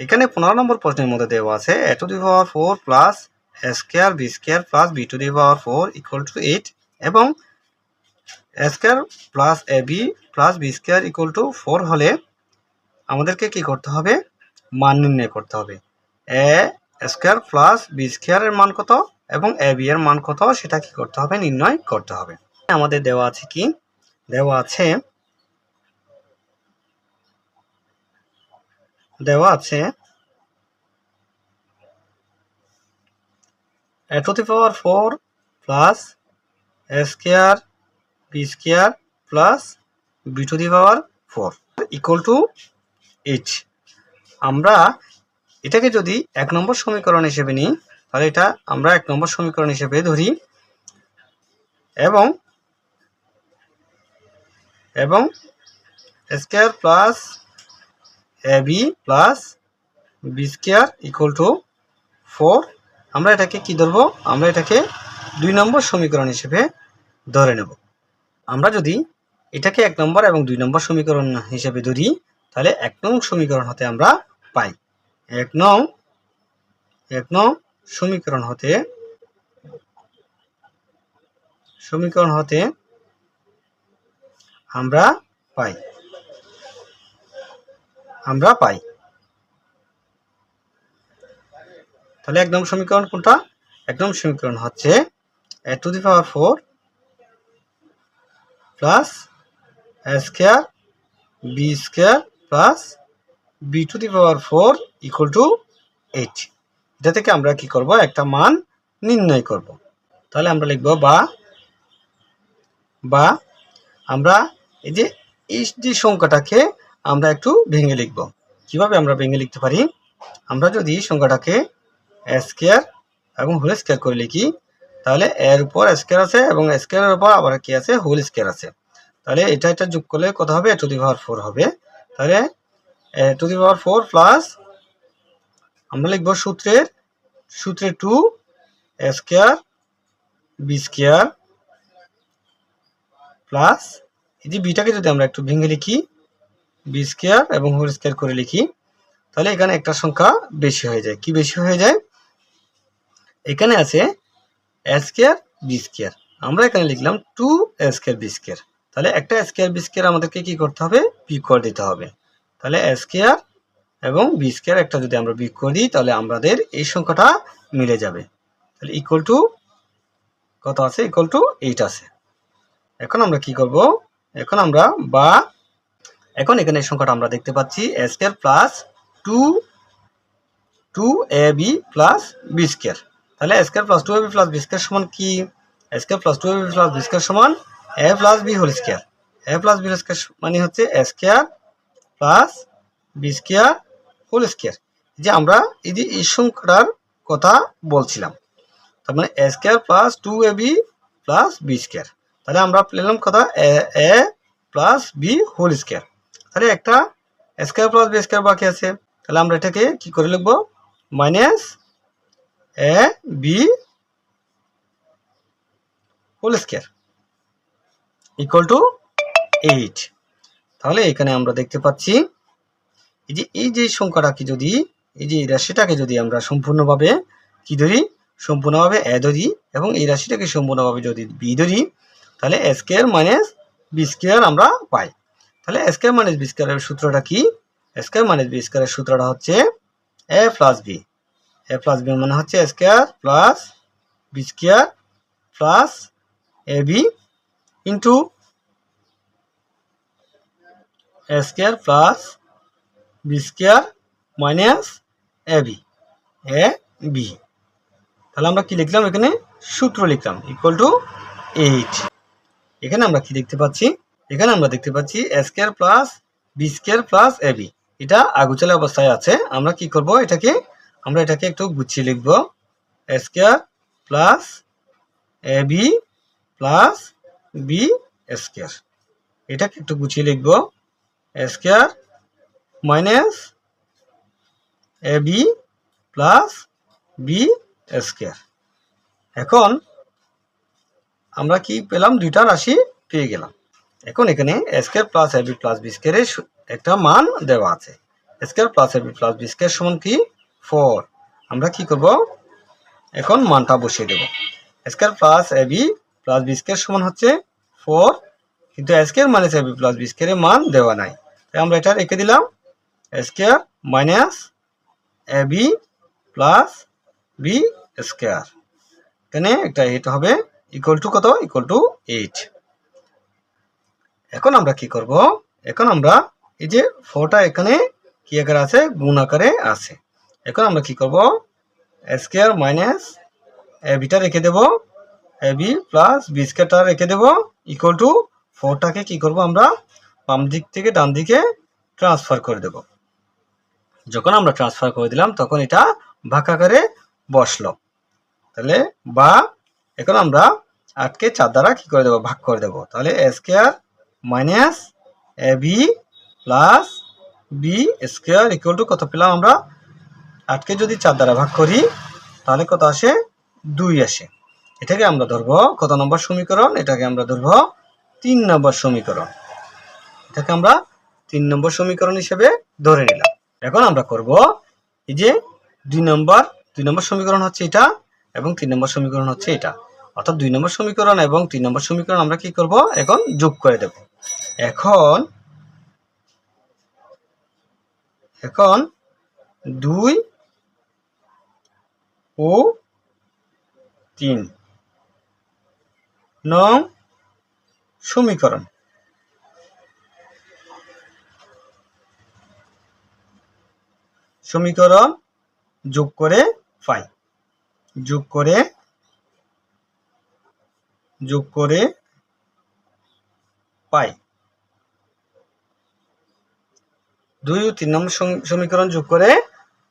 এখানে পনেরো নম্বর প্রশ্নের মধ্যে দেওয়া আছে A to the power four plus A square B square plus B to the power four equal to eight এবং A square plus A B plus B square equal to four হলে আমাদেরকে কি করতে হবে? মান নির্ণয় করতে হবে। এ স্কোয়ার প্লাস বি স্কোয়ারের মান কত এবং এ বি এর মান কত? সেটা কি করতে হবে? নির্ণয় করতে হবে। আমাদের দেওয়া আছে কি? দেওয়া আছে দেওয়া আছে। A to power four plus square, B square plus B to the power four equal to eight. আমরা এটাকে যদি এক নম্বর সমীকরণ হিসেবে নিই, তাহলে এটা আমরা এক নম্বর সমীকরণ হিসেবে ধরি। এবং এবং square plus A B plus B square equal to four আমরা এটাকে কি ধরবো? আমরা এটাকে দুই নম্বর সমীকরণ হিসেবে ধরে নেব। আমরা যদি এটাকে এক নম্বর এবং দুই নম্বর সমীকরণ হিসেবে ধরি, তাহলে এক নং সমীকরণ হতে আমরা পাই। এক নং এক নং সমীকরণ হতে সমীকরণ হতে আমরা পাই। আমরা পাই। তাহলে এক নম্বর সমীকরণ কোনটা? এক নম্বর সমীকরণ হচ্ছে A to the power four plus A square, B square plus B to the power four equal to eight. এটা থেকে আমরা কি করব? একটা মান নির্ণয় করব। তাহলে আমরা লিখব বা বা আমরা এই যে এই যে সংখ্যাটাকে আমরা একটু ভেঙে লিখব। কীভাবে আমরা ভেঙে লিখতে পারি? আমরা যদি সংখ্যাটাকে স্কোয়ার এবং হোল স্কোয়ার করে লিখি, তাহলে এর উপর স্কোয়ার আছে এবং স্কোয়ারের উপর আবার কি আছে? হোল স্কোয়ার আছে। তাহলে এটা এটা যোগ করলে কত হবে? টু দি পাওয়ার ফোর হবে। তাহলে to the power four plus আমরা লিখব সূত্রের সূত্রে to square B square plus এই যে বিটাকে যদি আমরা একটু ভেঙে লিখি বি স্কোয়ার এবং হোল স্কোয়ার করে লিখি, তাহলে এখানে একটা সংখ্যা বেশি হয়ে যায়। কি বেশি হয়ে যায়? এখানে আছে স্কোয়ার বি স্কোয়ার আমরা এখানে লিখলাম টু স্কোয়ার বি স্কোয়ার তাহলে একটা স্কোয়ার বি স্কোয়ার আমাদেরকে কি করতে হবে? বিয়োগ করে দিতে হবে। তাহলে স্কোয়ার এবং বি স্কোয়ার একটা যদি আমরা বিয়োগ করে দিই, তাহলে আমাদের এই সংখ্যাটা মিলে যাবে। তাহলে ইকুয়াল টু কত আছে? ইকুয়াল টু এইট আছে। এখন আমরা কি করব? এখন আমরা বা এখন এখানে সংখ্যাটা আমরা দেখতে পাচ্ছি A square plus two two A B plus B square তাহলে A square plus two A B plus B square সমান কি? A square plus two A B plus B square সমান A plus B whole square A plus B whole square মানে হচ্ছে A square plus B square whole square যে আমরা এই যে এই সংখ্যাটার কথা বলছিলাম, তার মানে A square plus two A B plus B square তাহলে আমরা পেলাম কথা A plus B whole square তাহলে একটা স্কোয়ার প্লাস বি স্কোয়ার বাকি আছে। তাহলে আমরা এটাকে কি করে লিখব? Minus A B whole square equal to eight তাহলে এখানে আমরা দেখতে পাচ্ছি, এই যে এই যে সংখ্যাটাকে যদি, এই যে এই রাশিটাকে যদি আমরা সম্পূর্ণভাবে কি ধরি? সম্পূর্ণভাবে এ ধরি এবং এই রাশিটাকে সম্পূর্ণভাবে যদি বি ধরি, তাহলে A square minus B square আমরা পাই। তাহলে স্কোয়ার মাইনাস বি স্কোয়ারের সূত্রটা কি? স্কোয়ার মাইনাস বি স্কোয়ারের সূত্রটা হচ্ছে A plus B A plus B মানে হচ্ছে square plus B square plus A B into square plus B square minus A B A B তাহলে আমরা কি লিখলাম এখানে? সূত্র লিখলাম ইকুয়াল টু এইট এখানে আমরা কি দেখতে পাচ্ছি? এখানে আমরা দেখতে পাচ্ছি square plus B square plus A B এটা আগুচালা অবস্থায় আছে। আমরা কি করব? এটাকে, আমরা এটাকে একটু গুছিয়ে লিখব। Square plus A B plus B square এটাকে একটু গুছিয়ে লিখব। Square minus A B plus B square এখন আমরা কি পেলাম? দুইটা রাশি পেয়ে গেলাম। এখন এখানে square plus AB plus B স্কোয়ারের একটা মান দেওয়া আছে। Square plus AB plus B square সমান কি? ফোর। আমরা কি করব? এখন মানটা বসিয়ে দেব। Square plus AB plus B square সমান হচ্ছে ফোর। কিন্তু square minus AB plus B স্কোয়ারের মান দেওয়া নাই। তাই আমরা এটা রেখে দিলাম। Square minus AB plus B square. এখানে একটা এইট হবে। ইকুয়াল টু কত? ইকুয়াল টু এইট এখন আমরা কি করব? এখন আমরা এই যে ফোরটা এখানে কি আকারে আছে? গুণ আকারে আছে। এখন আমরা কি করব? স্কোয়ার মাইনাস বিটা রেখে দেব। বি প্লাস বি স্কোয়ারটা রেখে দেব। ইকুয়াল টু ফোরটাকে কি করব আমরা? বাম দিক থেকে ডান দিকে ট্রান্সফার করে দেব। যখন আমরা ট্রান্সফার করে দিলাম, তখন এটা ভাগ আকারে বসল। তাহলে বা এখন আমরা আটকে চার দ্বারা কি করে দেবো? ভাগ করে দেবো। তাহলে square minus A B plus B square equal to কত পেলাম আমরা? আটকে যদি চার দ্বারা ভাগ করি, তাহলে কত আসে? দুই আসে। এটাকে আমরা ধরবো কত নম্বর সমীকরণ? এটাকে আমরা ধরবো তিন নম্বর সমীকরণ। এটাকে আমরা তিন নম্বর সমীকরণ হিসেবে ধরে নিলাম। এখন আমরা করব এই যে দুই নম্বর দুই নম্বর সমীকরণ হচ্ছে এটা এবং তিন নম্বর সমীকরণ হচ্ছে এটা। অর্থাৎ দুই নম্বর সমীকরণ এবং তিন নম্বর সমীকরণ আমরা কি করব? এখন যোগ করে দেব। এখন এখন দুই ও তিন। নং সমীকরণ। সমীকরণ যোগ করে পাই। যোগ করে যোগ করে পাই। দুই ও তিন নম্বর সমীকরণ যোগ করে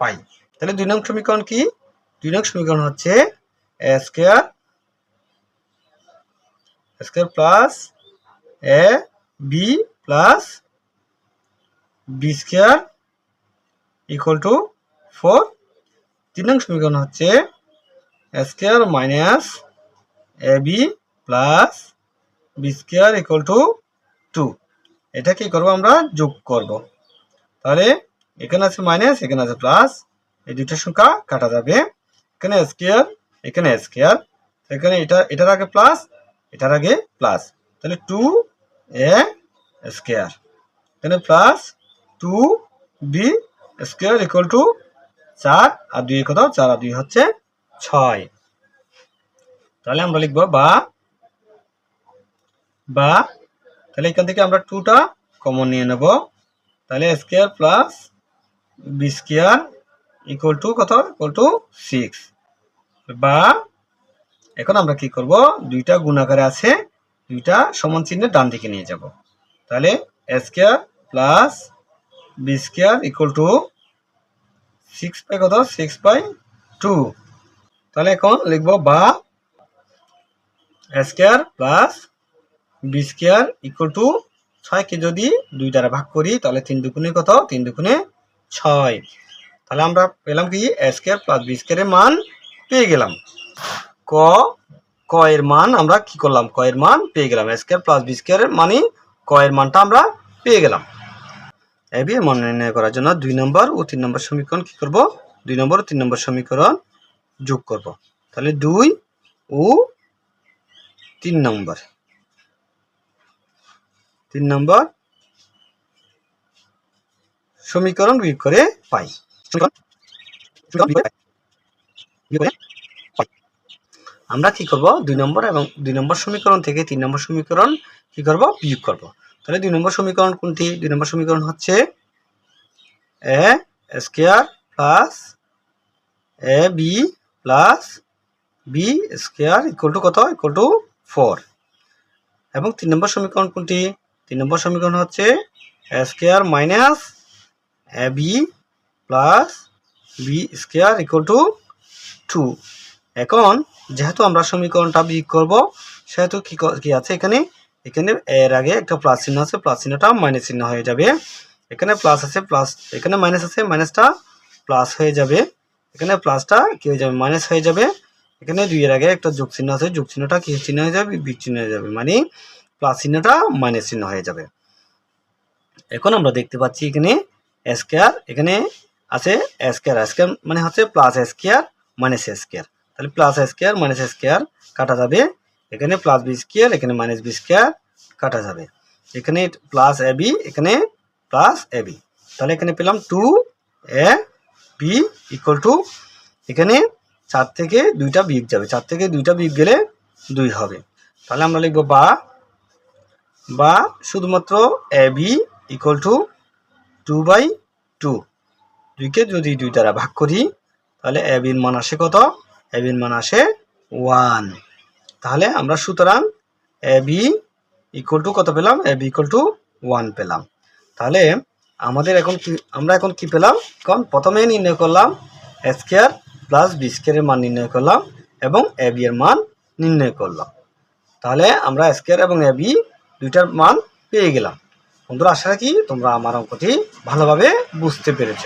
পাই। তাহলে দুই নং সমীকরণ কি? দুই নং সমীকরণ হচ্ছে square square plus A B plus B square equal to four. তিন নং সমীকরণ হচ্ছে square minus A B plus B square equal to two. এটা কি করব আমরা? যোগ করব। তাহলে এখানে আছে মাইনাস এখানে আছে প্লাস এই দুটো সংখ্যা কাটা যাবে। এখানে স্কোয়ার এখানে স্কোয়ার এখানে এটা, এটার আগে প্লাস এটার আগে প্লাস তাহলে টু এ স্কোয়ার এখানে plus two B square equal to চার, আর দুই কত? চার, আর দুই হচ্ছে ছয়। তাহলে আমরা লিখব বা বা। তাহলে এখান থেকে আমরা টুটা কমন নিয়ে নেব। তাহলে square plus B square equal to কত? Equal to six. বা এখন আমরা কি করব? দুইটা গুণাকারে আছে, দুইটা সমান চিহ্নের ডান দিকে নিয়ে যাব। তাহলে square plus B square equal to six by কত? Six by two. তাহলে এখন লিখব বা square plus B square equal to ছয়কে যদি দুই দ্বারা ভাগ করি, তাহলে তিন দুগুণে কত? তিন দুগুণে ছয়। তাহলে আমরা পেলাম কি? এ স্কোয়ার প্লাস বি স্কোয়ারের মান পেয়ে গেলাম। ক ক এর মান আমরা কি করলাম? ক এর মান পেয়ে গেলাম। এ স্কোয়ার প্লাস বি স্কোয়ারের মানে ক এর মানটা আমরা পেয়ে গেলাম। এবি এর মান নির্ণয় করার জন্য দুই নম্বর ও তিন নম্বর সমীকরণ কি করব? দুই নম্বর ও তিন নম্বর সমীকরণ যোগ করব। তাহলে দুই ও তিন নম্বর। তিন নম্বর সমীকরণ বিয়োগ করে পাই। আমরা কি করব? দুই নম্বর এবং দুই নম্বর সমীকরণ থেকে তিন নম্বর সমীকরণ কি করব? বিয়োগ করব। তাহলে দুই নম্বর সমীকরণ কোনটি? দুই নম্বর সমীকরণ হচ্ছে A square plus A B plus B square equal to কত? Equal to four. এবং তিন নম্বর সমীকরণ কোনটি? তিন নম্বর সমীকরণ হচ্ছে square minus B plus B square equal to two. এখন যেহেতু আমরা সমীকরণটা বিয়োগ করব, সেহেতু কি ক- আছে এখানে? এখানে এর আগে একটা প্লাস চিহ্ন আছে, প্লাস চিহ্নটা মাইনাস চিহ্ন হয়ে যাবে। এখানে প্লাস আছে, প্লাস এখানে মাইনাস আছে, মাইনাসটা প্লাস হয়ে যাবে। এখানে প্লাসটা কি হয়ে যাবে? মাইনাস হয়ে যাবে। এখানে দুইয়ের আগে একটা যোগ চিহ্ন আছে যোগ চিহ্নটা কি চিহ্ন হয়ে যাবে? বিগ চিহ্ন হয়ে যাবে। মানে প্লাস চিহ্নটা মাইনাস চিহ্ন হয়ে যাবে। এখন আমরা দেখতে পাচ্ছি এখানে স্কোয়ার এখানে আছে স্কোয়ার স্কোয়ার মানে হচ্ছে প্লাস স্কোয়ার মাইনাস স্কোয়ার তাহলে প্লাস স্কোয়ার মাইনাস স্কোয়ার কাটা যাবে। এখানে প্লাস বি স্কোয়ার এখানে মাইনাস বি স্কোয়ার কাটা যাবে। এখানে প্লাস এ বি এখানে প্লাস এ বি তাহলে এখানে পেলাম two A B equal to এখানে চার থেকে দুইটা বিগ যাবে। চার থেকে দুইটা বিগ গেলে দুই হবে। তাহলে আমরা লিখব বা বা শুধুমাত্র A B equal to two by two দুইকে যদি দুই দ্বারা ভাগ করি, তাহলে এ বির মান আসে কত? এ বির মান আসে ওয়ান তাহলে আমরা সুতরাং এ বি ইকুয়াল টু কত পেলাম? A B equal to one পেলাম। তাহলে আমাদের এখন কি, আমরা এখন কি পেলাম? কারণ প্রথমে নির্ণয় করলাম স্কোয়ার প্লাস বি স্কোয়ারের মান নির্ণয় করলাম এবং এ বি এর মান নির্ণয় করলাম। তাহলে আমরা স্কোয়ার এবং এ বি দুইটার মান পেয়ে গেলাম। বন্ধুরা আশা রাখি তোমরা আমার অঙ্কটি ভালোভাবে বুঝতে পেরেছ।